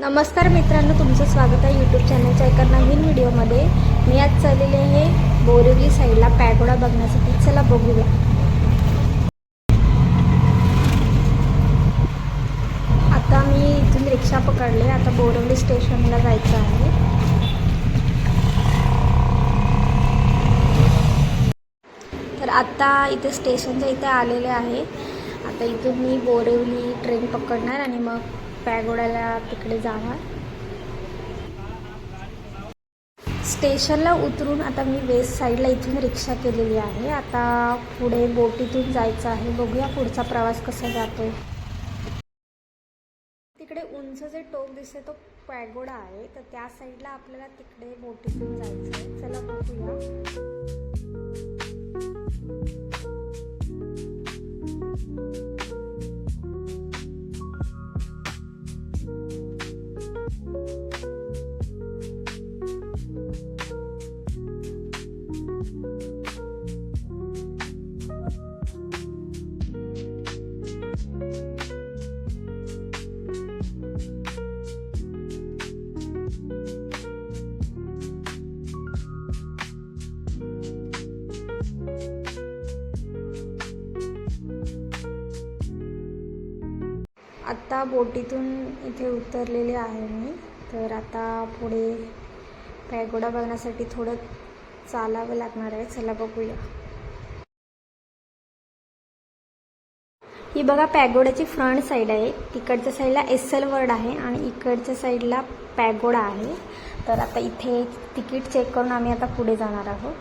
नमस्कार मित्रांनो तुमचं स्वागत आहे यूट्यूब चॅनलच्या एका नवीन व्हिडिओमध्ये मी आज चाललेले आहे बोरिवली साईडला पॅगोडा बघण्यासाठी. चला बघूया. आता मी इथून रिक्षा पकडले. आता बोरिवली स्टेशनला जायचं आहे. तर आता इथे स्टेशनच्या इथे आलेले आहे. आता इथून मी बोरिवली ट्रेन पकडणार आणि मग पॅगोड्याला तिकडे जावा. स्टेशनला उतरून आता मी वेस्ट साईडला इथून रिक्षा केलेली आहे. आता पुढे बोटीतून जायचं आहे. बघूया पुढचा प्रवास कसा जातो. तिकडे उंच जे टोक दिसते तो पॅगोडा आहे. तर त्या साईडला आपल्याला तिकडे बोटीतून जायचं आहे चला बघूया. आत्ता बोटीतून इथे उतरलेले आहे मी. तर आता पुढे पॅगोडा बघण्यासाठी थोडं चालावं लागणार आहे. चला बघूया. ही बघा पॅगोडाची फ्रंट साईड आहे. तिकडच्या साईडला एसल वर्ड आहे आणि इकडच्या साईडला पॅगोडा आहे. तर आता इथे तिकीट चेक करून आम्ही आता पुढे जाणार आहोत.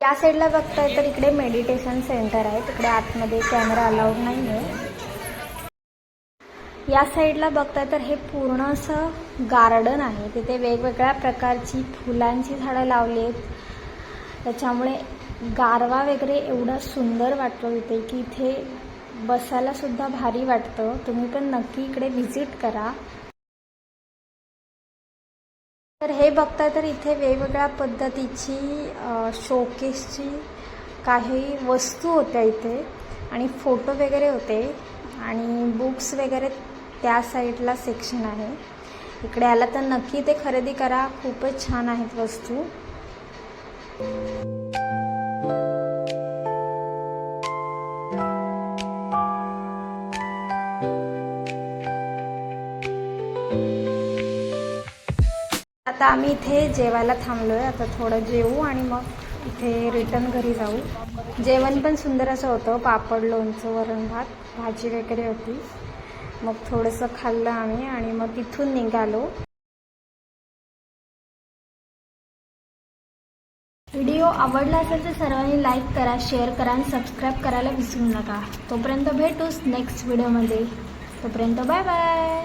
या साईडला बघताय तर इकडे मेडिटेशन सेंटर आहे. तिकडे आतमध्ये कॅमेरा अलाउड नाही आहे या साईडला बघताय तर हे पूर्ण असं गार्डन आहे. तिथे वेगवेगळ्या प्रकारची फुलांची झाडं लावली आहेत. त्याच्यामुळे गारवा वगैरे एवढा सुंदर वाटतो तिथे की इथे बसायला सुद्धा भारी वाटतं. तुम्ही पण नक्की इकडे व्हिजिट करा. तर हे बघताय तर इथे वेगवेगळ्या पद्धतीची शोकेसची काही वस्तू होत्या इथे आणि फोटो वगैरे होते आणि बुक्स वगैरे त्या साईडला सेक्शन आहे. इकडे आला तर नक्की ते खरेदी करा. खूपच छान आहेत वस्तू. आता आम्ही इथे जेवायला थांबलो आहे आता थोडं जेवू आणि मग इथे रिटर्न घरी जाऊ. जेवण पण सुंदर असं होतं. पापड लोणचं वरण भात भाजी वगैरे होती. मग थोडंसं खाल्लं आम्ही आणि मग तिथून निघालो. व्हिडिओ आवडला असेल तर सर्वांनी लाईक करा शेअर करा आणि सबस्क्राईब करायला विसरू नका. तोपर्यंत भेटूच नेक्स्ट व्हिडिओमध्ये तोपर्यंत बाय बाय